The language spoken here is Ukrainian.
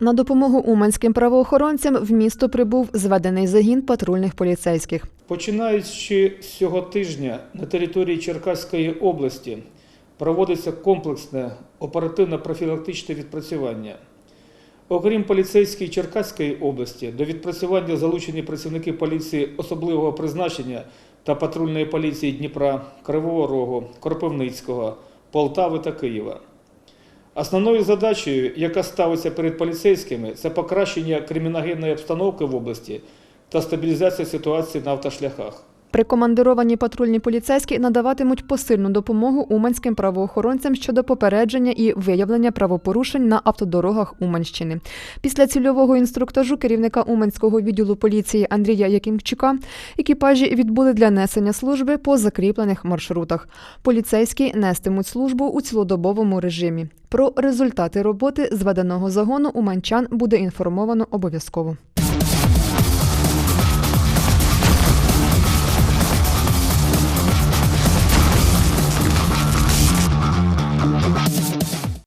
На допомогу уманським правоохоронцям в місто прибув зведений загін патрульних поліцейських. Починаючи з цього тижня на території Черкаської області проводиться комплексне оперативно-профілактичне відпрацювання. Окрім поліцейської Черкаської області, до відпрацювання залучені працівники поліції особливого призначення та патрульної поліції Дніпра, Кривого Рогу, Кропивницького, Полтави та Києва. Основною задачею, яка ставиться перед поліцейськими, це покращення криміногенної обстановки в області та стабілізація ситуації на автошляхах. Прикомандировані патрульні поліцейські надаватимуть посильну допомогу уманським правоохоронцям щодо попередження і виявлення правопорушень на автодорогах Уманщини. Після цільового інструктажу керівника Уманського відділу поліції Андрія Якимчука екіпажі відбули для несення служби по закріплених маршрутах. Поліцейські нестимуть службу у цілодобовому режимі. Про результати роботи зведеного загону уманчан буде інформовано обов'язково.